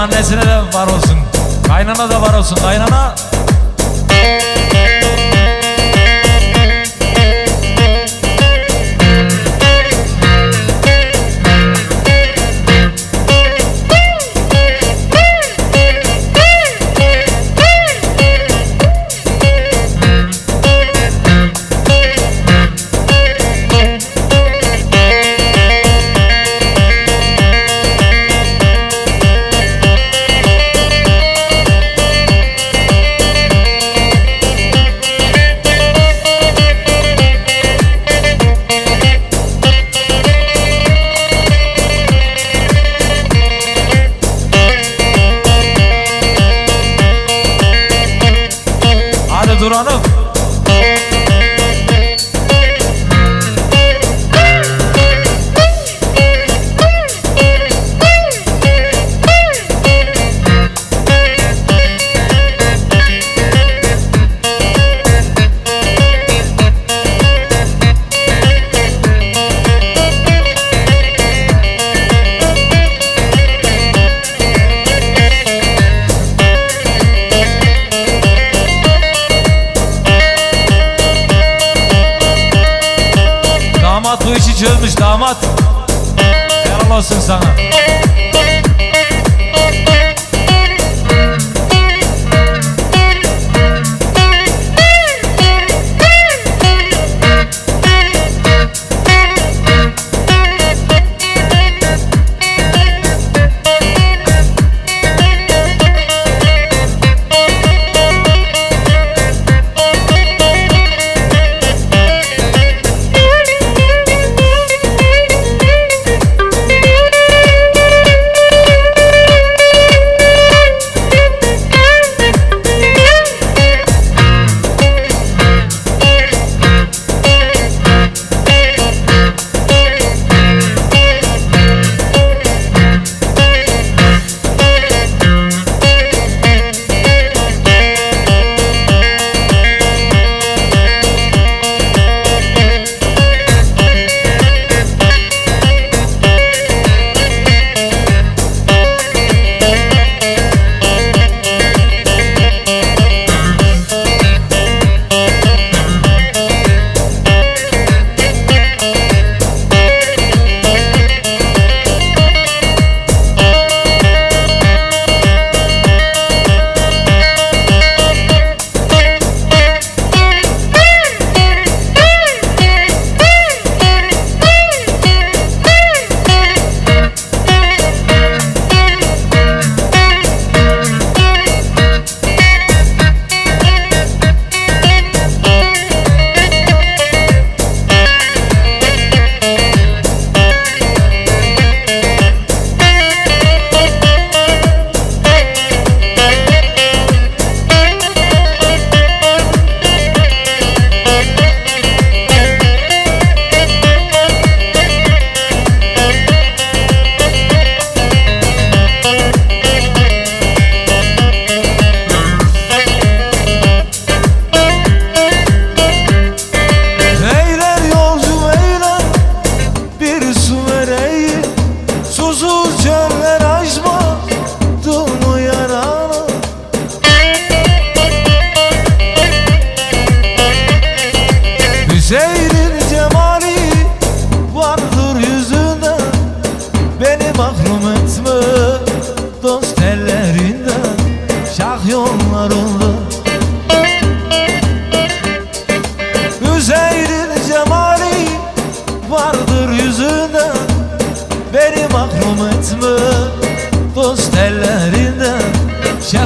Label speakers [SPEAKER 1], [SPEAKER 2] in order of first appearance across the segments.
[SPEAKER 1] annesine de var olsun. Kaynana da var olsun. Kaynana damat. Helal olsun sana.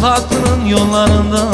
[SPEAKER 2] hep aklının yollarında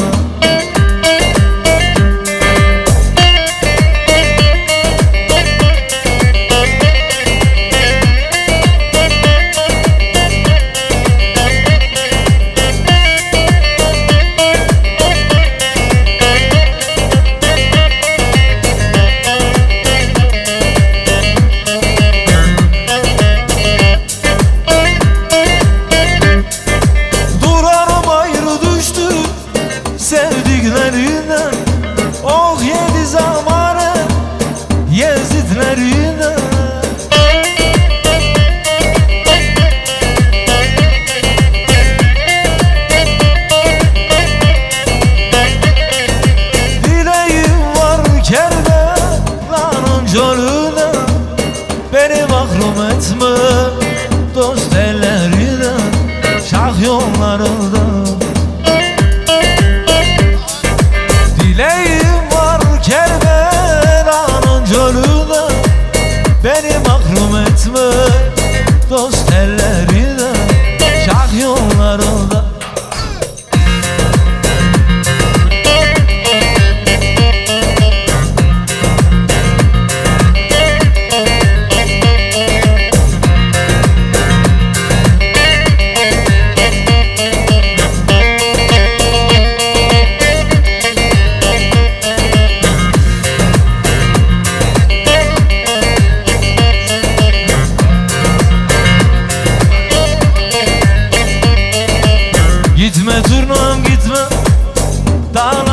[SPEAKER 2] 난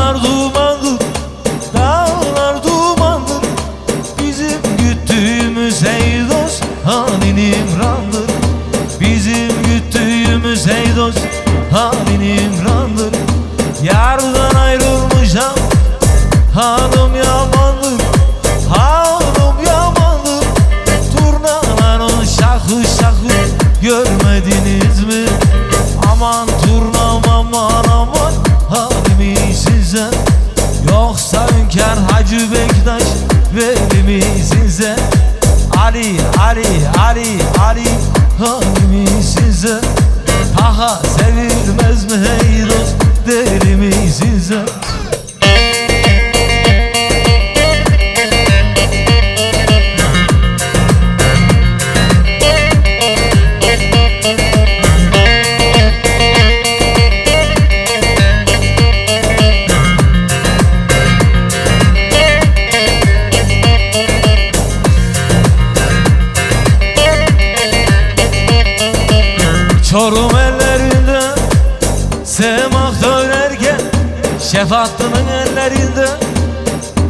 [SPEAKER 2] Şefaatinin ellerinde.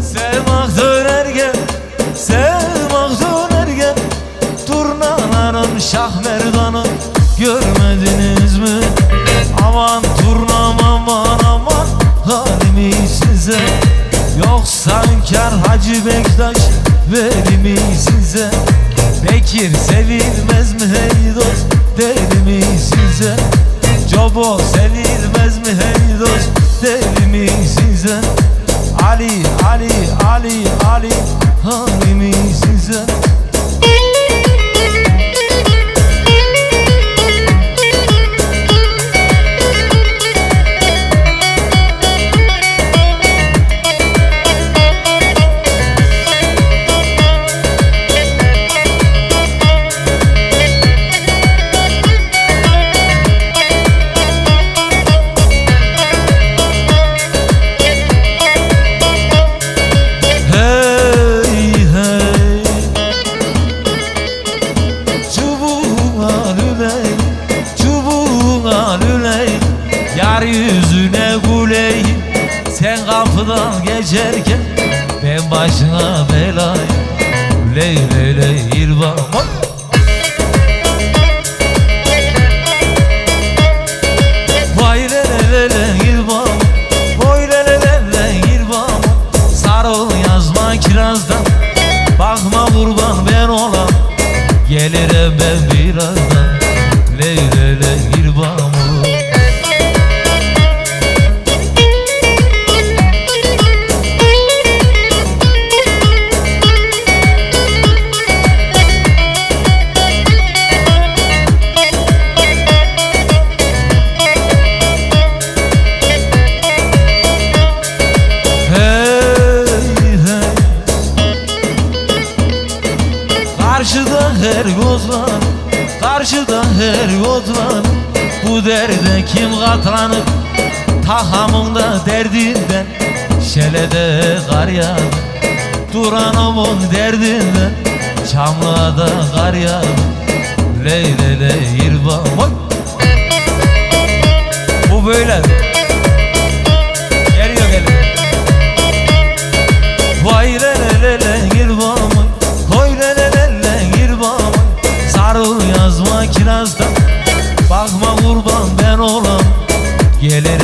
[SPEAKER 2] Semak dönerken Semak dönerken Turnaların şah merdanı Görmediniz mi? Aman turnam aman aman Halimi size. Yoksa hünkâr Hacı Bektaş Veli mi size. Bekir sevilmez mi hey dost Deli mi size. Cobo sevilmez mi hey dost Deli mi size Ali Ali Ali Ali Ali mi size yüzüne guley Sen kapıdan geçerken Ben başına belay Bu derde kim katlanır? Tahamında derdinden Şelede kar yağdı. Duranımın derdinden Çamlığa kar yağdı. Ley ley ley Vay! Bu böyle Bakma kurban ben olan Gelirim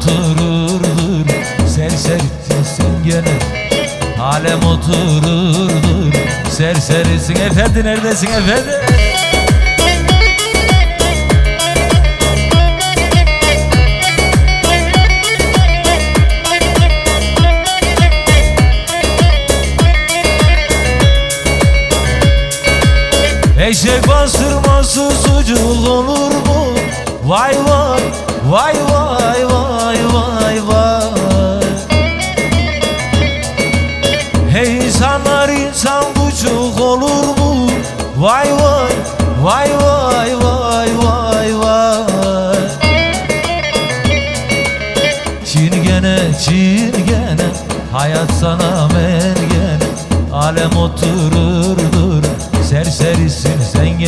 [SPEAKER 2] otururdur. Serserisin sen gene. Alem otururdur. Serserisin efendi neredesin efendi? Eşek bastırması sucuk olur mu? Vay vay vay vay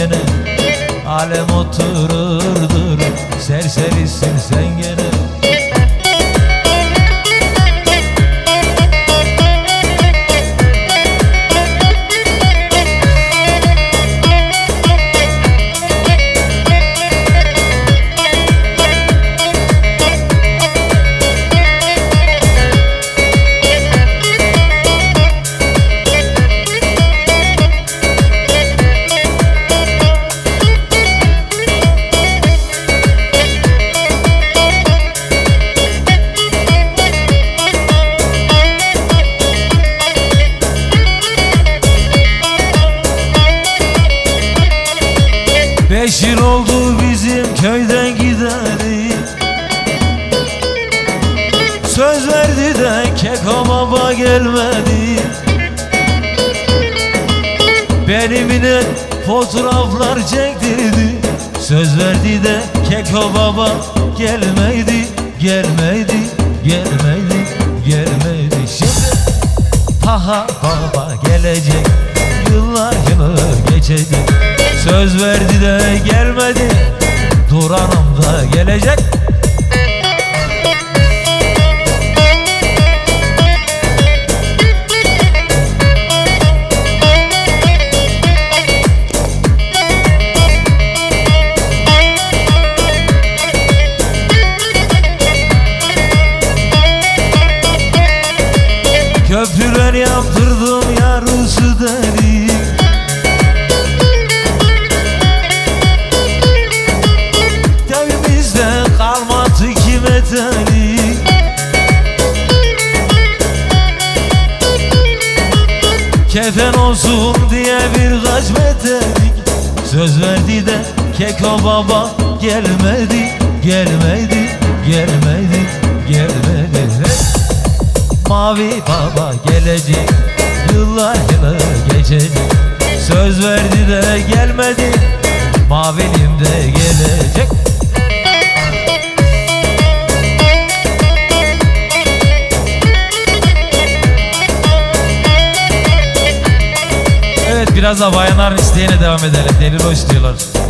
[SPEAKER 2] gene Alem otururdur. Serserisin sen gene Benimle fotoğraflar çektirdi Söz verdi de keko baba gelmedi Gelmedi, gelmedi, gelmedi Şimdi Taha baba gelecek. Yıllar yılı geçecek. Söz verdi de gelmedi. Duranım da gelecek baba gelmedi Gelmedi, gelmedi, gelmedi! Mavi baba gelecek Yıllar yılı geçecek Söz verdi de gelmedi Mavilim de gelecek Evet biraz da bayanların isteğine devam edelim. Delil hoş diyorlar.